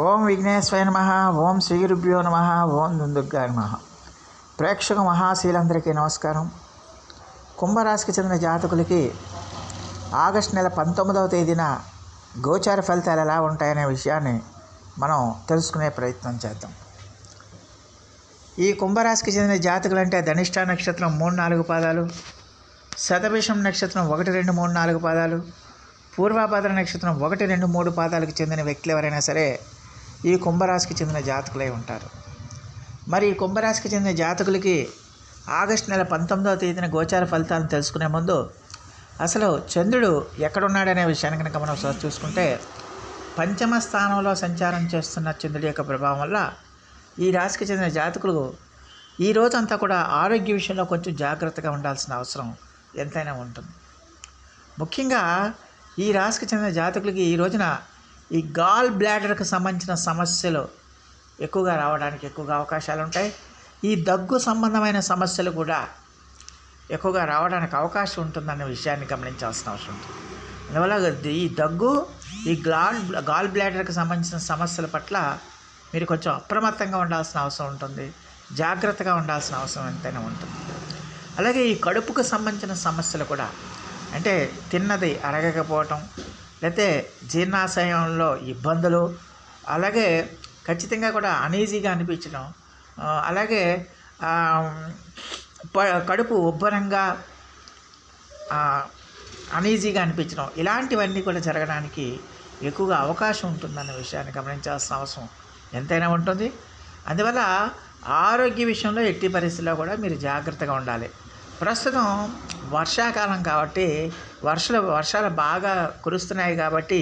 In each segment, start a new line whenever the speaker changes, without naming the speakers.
ఓం విఘ్నేశ్వర నమ ఓం శ్రీగురుభ్యో నమ ఓం దుందుర్గా నమ. ప్రేక్షక మహాశీలందరికీ నమస్కారం. కుంభరాశికి చెందిన జాతకులకి ఆగస్టు నెల పంతొమ్మిదవ తేదీన గోచార ఫలితాలు ఎలా ఉంటాయనే విషయాన్ని మనం తెలుసుకునే ప్రయత్నం చేద్దాం. ఈ కుంభరాశికి చెందిన జాతకులంటే ధనిష్ట నక్షత్రం మూడు నాలుగు పాదాలు శతభిషం నక్షత్రం ఒకటి రెండు మూడు నాలుగు పాదాలు పూర్వాపాద నక్షత్రం ఒకటి రెండు మూడు పాదాలకు చెందిన వ్యక్తులు ఎవరైనా సరే ఈ కుంభరాశికి చెందిన జాతకులై ఉంటారు. మరి ఈ కుంభరాశికి చెందిన జాతకులకి ఆగస్టు నెల పంతొమ్మిదవ తేదీన గోచార ఫలితాలను తెలుసుకునే ముందు అసలు చంద్రుడు ఎక్కడున్నాడనే విషయాన్ని కనుక మనం చూసుకుంటే పంచమ స్థానంలో సంచారం చేస్తున్న చంద్రుడి యొక్క ప్రభావం వల్ల ఈ రాశికి చెందిన జాతకులు ఈ రోజంతా కూడా ఆరోగ్య విషయంలో కొంచెం జాగ్రత్తగా ఉండాల్సిన అవసరం ఎంతైనా ఉంటుంది. ముఖ్యంగా ఈ రాశికి చెందిన జాతకులకి ఈ రోజున ఈ గాల్ బ్లాడర్కి సంబంధించిన సమస్యలు ఎక్కువగా రావడానికి ఎక్కువగా అవకాశాలు ఉంటాయి ఈ దగ్గు సంబంధమైన సమస్యలు కూడా ఎక్కువగా రావడానికి అవకాశం ఉంటుందనే విషయాన్ని గమనించాల్సిన అవసరం ఉంటుంది అందువల్ల ఈ దగ్గు ఈ గాల్ గాల్ బ్లాడర్కి సంబంధించిన సమస్యల పట్ల మీరు కొంచెం అప్రమత్తంగా ఉండాల్సిన అవసరం ఉంటుంది. జాగ్రత్తగా ఉండాల్సిన అవసరం ఎంతైనా ఉంటుంది. అలాగే ఈ కడుపుకు సంబంధించిన సమస్యలు కూడా అంటే తిన్నది అరగకపోవటం లేకపోతే జీర్ణాశయంలో ఇబ్బందులు అలాగే ఖచ్చితంగా కూడా అనీజీగా అనిపించడం అలాగే ప- కడుపు ఉబ్బరంగా అనీజీగా అనిపించడం ఇలాంటివన్నీ కూడా జరగడానికి ఎక్కువగా అవకాశం ఉంటుందన్న విషయాన్ని గమనించాల్సిన అవసరం ఎంతైనా ఉంటుంది. అందువల్ల ఆరోగ్య విషయంలో ఎట్టి పరిస్థితుల్లో కూడా మీరు జాగ్రత్తగా ఉండాలి. ప్రస్తుతం వర్షాకాలం కాబట్టి వర్షాలు వర్షాలు బాగా కురుస్తున్నాయి కాబట్టి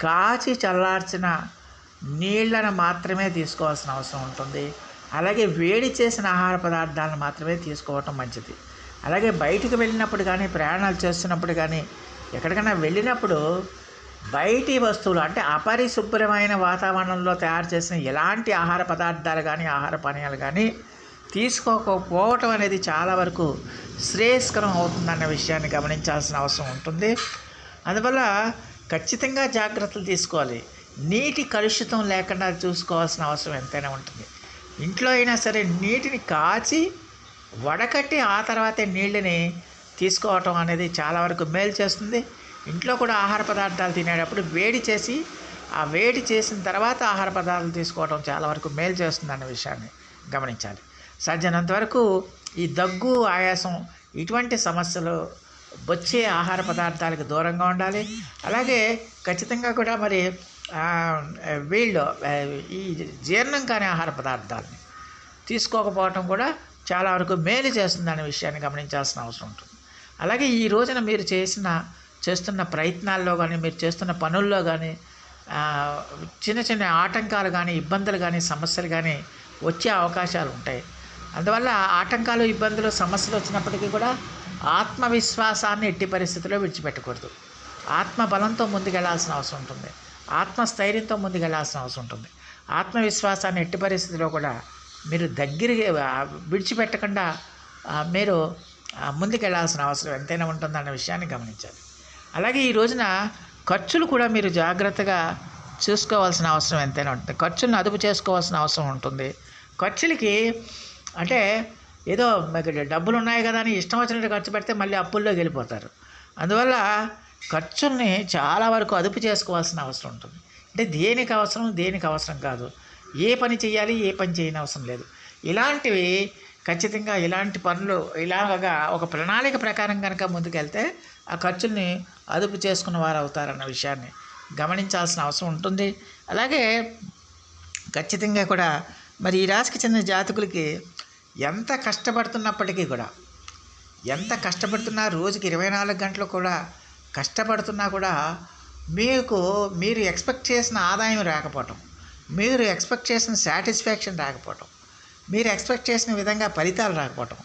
కాచి చల్లార్చిన నీళ్ళను మాత్రమే తీసుకోవాల్సిన అవసరం ఉంటుంది. అలాగే వేడి చేసిన ఆహార పదార్థాలను మాత్రమే తీసుకోవటం మంచిది. అలాగే బయటికి వెళ్ళినప్పుడు కానీ ప్రయాణాలు చేస్తున్నప్పుడు కానీ ఎక్కడికైనా వెళ్ళినప్పుడు బయటి వస్తువులు అంటే అపరిశుభ్రమైన వాతావరణంలో తయారు చేసిన ఎలాంటి ఆహార పదార్థాలు కానీ ఆహార పానీయాలు కానీ తీసుకోకపోవటం అనేది చాలా వరకు శ్రేయస్కరం అవుతుందన్న విషయాన్ని గమనించాల్సిన అవసరం ఉంటుంది. అందువల్ల ఖచ్చితంగా జాగ్రత్తలు తీసుకోవాలి. నీటి కలుషితం లేకుండా చూసుకోవాల్సిన అవసరం ఎంతైనా ఉంటుంది. ఇంట్లో అయినా సరే నీటిని కాచి వడకట్టి ఆ తర్వాతే నీళ్ళని తీసుకోవటం అనేది చాలా వరకు మేలు చేస్తుంది. ఇంట్లో కూడా ఆహార పదార్థాలు తినేటప్పుడు వేడి చేసి ఆ వేడి చేసిన తర్వాత ఆహార పదార్థాలు తీసుకోవటం చాలా వరకు మేలు చేస్తుంది అనే విషయాన్ని గమనించాలి. సాధ్యమైనంత వరకు ఈ దగ్గు ఆయాసం ఇటువంటి సమస్యలు వచ్చే ఆహార పదార్థాలకు దూరంగా ఉండాలి. అలాగే ఖచ్చితంగా కూడా మరి వీళ్ళు ఈ జీర్ణం కాని ఆహార పదార్థాలని తీసుకోకపోవటం కూడా చాలా వరకు మేలు చేస్తుందనే విషయాన్ని గమనించాల్సిన అవసరం ఉంటుంది. అలాగే ఈ రోజున మీరు చేసిన చేస్తున్న ప్రయత్నాల్లో కానీ మీరు చేస్తున్న పనుల్లో కానీ చిన్న చిన్న ఆటంకాలు కానీ ఇబ్బందులు కానీ సమస్యలు కానీ వచ్చే అవకాశాలు ఉంటాయి. అందువల్ల ఆటంకాలు ఇబ్బందులు సమస్యలు వచ్చినప్పటికీ కూడా ఆత్మవిశ్వాసాన్ని ఎట్టి పరిస్థితుల్లో విడిచిపెట్టకూడదు. ఆత్మ బలంతో ముందుకెళ్ళాల్సిన అవసరం ఉంటుంది. ఆత్మస్థైర్యంతో ముందుకెళ్ళాల్సిన అవసరం ఉంటుంది. ఆత్మవిశ్వాసాన్ని ఎట్టి పరిస్థితిలో కూడా మీరు దగ్గరికి విడిచిపెట్టకుండా మీరు ముందుకెళ్ళాల్సిన అవసరం ఎంతైనా ఉంటుందన్న విషయాన్ని గమనించాలి. అలాగే ఈ రోజున ఖర్చులు కూడా మీరు జాగ్రత్తగా చూసుకోవాల్సిన అవసరం ఎంతైనా ఉంటుంది. ఖర్చులను అదుపు చేసుకోవాల్సిన అవసరం ఉంటుంది. ఖర్చులకి అంటే ఏదో మీకు డబ్బులు ఉన్నాయి కదా అని ఇష్టం వచ్చినట్టు ఖర్చు పెడితే మళ్ళీ అప్పుల్లోకి వెళ్ళిపోతారు. అందువల్ల ఖర్చుల్ని చాలా వరకు అదుపు చేసుకోవాల్సిన అవసరం ఉంటుంది. అంటే దేనికి అవసరం? దేనికి అవసరం కాదు. ఏ పని చేయాలి ఏ పని చేయని అవసరం లేదు. ఇలాంటివి ఖచ్చితంగా ఇలాంటి పనులు ఇలాగా ఒక ప్రణాళిక ప్రకారం కనుక ముందుకెళ్తే ఆ ఖర్చుల్ని అదుపు చేసుకున్న వారు అవుతారన్న విషయాన్ని గమనించాల్సిన అవసరం ఉంటుంది. అలాగే ఖచ్చితంగా కూడా మరి ఈ రాశికి చెందిన జాతకులకి ఎంత కష్టపడుతున్నప్పటికీ కూడా ఎంత కష్టపడుతున్నా రోజుకి ఇరవై నాలుగు గంటలు కూడా కష్టపడుతున్నా కూడా మీకు మీరు ఎక్స్పెక్ట్ చేసిన ఆదాయం రాకపోవటం మీరు ఎక్స్పెక్ట్ చేసిన సాటిస్ఫాక్షన్ రాకపోవటం మీరు ఎక్స్పెక్ట్ చేసిన విధంగా ఫలితాలు రాకపోవటం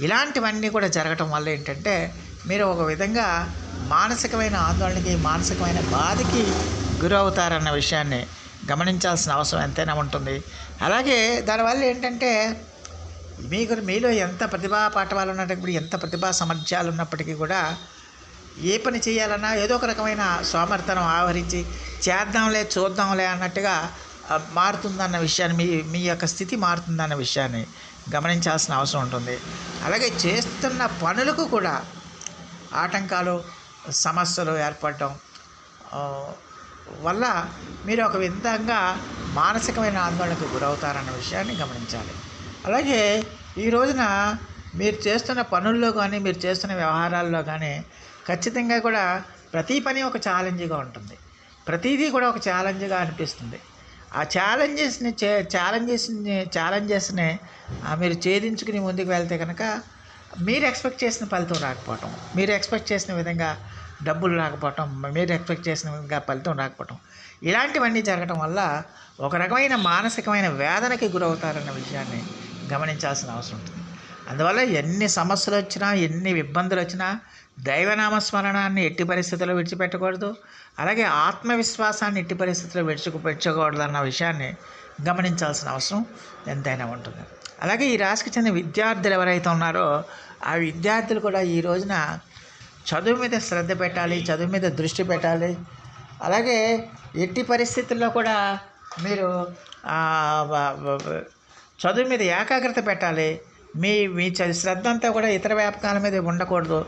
ఇలాంటివన్నీ కూడా జరగటం వల్ల ఏంటంటే మీరు ఒక విధంగా మానసికమైన ఆందోళనకి మానసికమైన బాధకి గురవుతారన్న విషయాన్ని గమనించాల్సిన అవసరం ఎంతైనా ఉంటుంది. అలాగే దానివల్ల ఏంటంటే మీకు మీలో ఎంత ప్రతిభా పాఠవాలు ఉన్నప్పుడు ఎంత ప్రతిభా సామర్థ్యాలు ఉన్నప్పటికీ కూడా ఏ పని చేయాలన్నా ఏదో ఒక రకమైన సోమర్థనం ఆవరించి చేద్దాంలే చూద్దాంలే అన్నట్టుగా మారుతుందన్న విషయాన్ని మీ మీ యొక్క స్థితి మారుతుందన్న విషయాన్ని గమనించాల్సిన అవసరం ఉంటుంది. అలాగే చేస్తున్న పనులకు కూడా ఆటంకాలు సమస్యలు ఏర్పడటం వల్ల మీరు ఒక విధంగా మానసికమైన ఆందోళనకు గురవుతారన్న విషయాన్ని గమనించాలి. అలాగే ఈ రోజున మీరు చేస్తున్న పనుల్లో కానీ మీరు చేస్తున్న వ్యవహారాల్లో కానీ ఖచ్చితంగా కూడా ప్రతి పని ఒక ఛాలెంజ్గా ఉంటుంది. ప్రతిదీ కూడా ఒక ఛాలెంజ్గా అనిపిస్తుంది. ఆ ఛాలెంజెస్ని చే ఛాలెంజెస్ని ఛాలెంజెస్ని మీరు ఛేదించుకుని ముందుకు వెళ్తే కనుక మీరు ఎక్స్పెక్ట్ చేసిన ఫలితం రాకపోవటం మీరు ఎక్స్పెక్ట్ చేసిన విధంగా డబ్బులు రాకపోవటం మీరు ఎక్స్పెక్ట్ చేసిన విధంగా ఫలితం రాకపోవటం ఇలాంటివన్నీ జరగటం వల్ల ఒక రకమైన మానసికమైన వేదనకి గురవుతారన్న విషయాన్ని గమనించాల్సిన అవసరం ఉంటుంది. అందువల్ల ఎన్ని సమస్యలు వచ్చినా ఎన్ని ఇబ్బందులు వచ్చినా దైవనామస్మరణాన్ని ఎట్టి పరిస్థితుల్లో విడిచిపెట్టకూడదు. అలాగే ఆత్మవిశ్వాసాన్ని ఎట్టి పరిస్థితుల్లో విడిచిపెట్టకూడదు అన్న విషయాన్ని గమనించాల్సిన అవసరం ఎంతైనా ఉంటుంది. అలాగే ఈ రాశికి చెందిన విద్యార్థులు ఎవరైతే ఉన్నారో ఆ విద్యార్థులు కూడా ఈ రోజున చదువు మీద శ్రద్ధ పెట్టాలి చదువు మీద దృష్టి పెట్టాలి. అలాగే ఎట్టి పరిస్థితుల్లో కూడా మీరు చదువు మీద ఏకాగ్రత పెట్టాలి. మీ మీ శ్రద్ధ అంతా కూడా ఇతర వ్యాపకాల మీద ఉండకూడదు.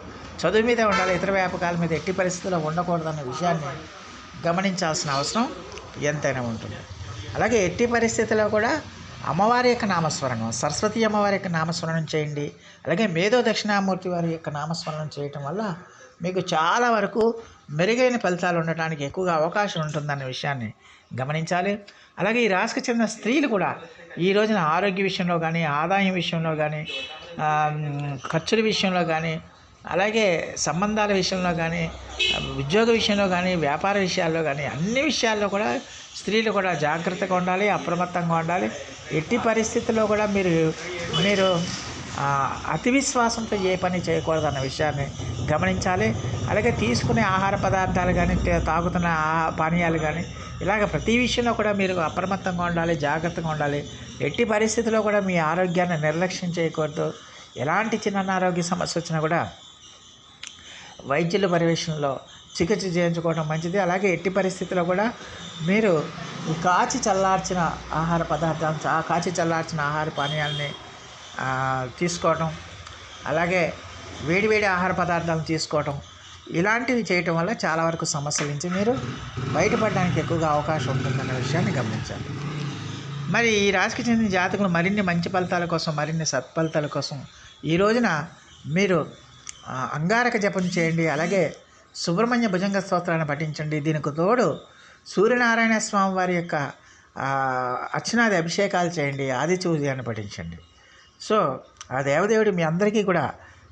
చదువు మీద ఉండాలి ఇతర వ్యాపకాల మీద ఎట్టి పరిస్థితుల్లో ఉండకూడదు అన్న విషయాన్ని గమనించాల్సిన అవసరం ఎంతైనా ఉంటుంది. అలాగే ఎట్టి పరిస్థితుల్లో కూడా అమ్మవారి యొక్క నామస్మరణం సరస్వతి అమ్మవారి యొక్క నామస్మరణం చేయండి. అలాగే మేధో దక్షిణామూర్తి వారి యొక్క నామస్మరణం చేయటం వల్ల మీకు చాలా వరకు మెరుగైన ఫలితాలు ఉండటానికి ఎక్కువగా అవకాశం ఉంటుందన్న విషయాన్ని గమనించాలి. అలాగే ఈ రాశికి చెందిన స్త్రీలు కూడా ఈ రోజున ఆరోగ్య విషయంలో కానీ ఆదాయం విషయంలో కానీ ఖర్చుల విషయంలో కానీ అలాగే సంబంధాల విషయంలో కానీ ఉద్యోగ విషయంలో కానీ వ్యాపార విషయాల్లో కానీ అన్ని విషయాల్లో కూడా స్త్రీలు కూడా జాగ్రత్తగా ఉండాలి అప్రమత్తంగా ఉండాలి. ఎట్టి పరిస్థితుల్లో కూడా మీరు మీరు అతి విశ్వాసంతో ఏ పని చేయకూడదు అన్న విషయాన్ని గమనించాలి. అలాగే తీసుకునే ఆహార పదార్థాలు కానీ తాగుతున్న ఆహా- పానీయాలు కానీ ఇలాగ ప్రతి విషయంలో కూడా మీరు అప్రమత్తంగా ఉండాలి జాగ్రత్తగా ఉండాలి. ఎట్టి పరిస్థితుల్లో కూడా మీ ఆరోగ్యాన్ని నిర్లక్ష్యం చేయకూడదు. ఎలాంటి చిన్న అనారోగ్య సమస్య వచ్చినా కూడా వైద్యుల పర్యవేక్షణలో చికిత్స చేయించుకోవడం మంచిది. అలాగే ఎట్టి పరిస్థితుల్లో కూడా మీరు కాచి చల్లార్చిన ఆహార పదార్థాలు కాచి చల్లార్చిన ఆహార పానీయాలని తీసుకోవడం. తీసుకోవటం అలాగే వేడివేడి ఆహార పదార్థాలు తీసుకోవటం ఇలాంటివి చేయటం వల్ల చాలా వరకు సమస్యల నుంచి మీరు బయటపడడానికి ఎక్కువగా అవకాశం ఉంటుందన్న విషయాన్ని గమనించాలి. మరి ఈ రాశికి చెందిన జాతకులు మరిన్ని మంచి ఫలితాల కోసం మరిన్ని సత్ఫలితాల కోసం ఈ రోజున మీరు అంగారక జపం చేయండి అలాగే సుబ్రహ్మణ్య భుజంగ స్తోత్రాన్ని పఠించండి. దీనికి తోడు సూర్యనారాయణ స్వామి వారి యొక్క అర్చనాది అభిషేకాలు చేయండి ఆదిచూర్యాన్ని పఠించండి. సో ఆ దేవదేవుడు మీ అందరికీ కూడా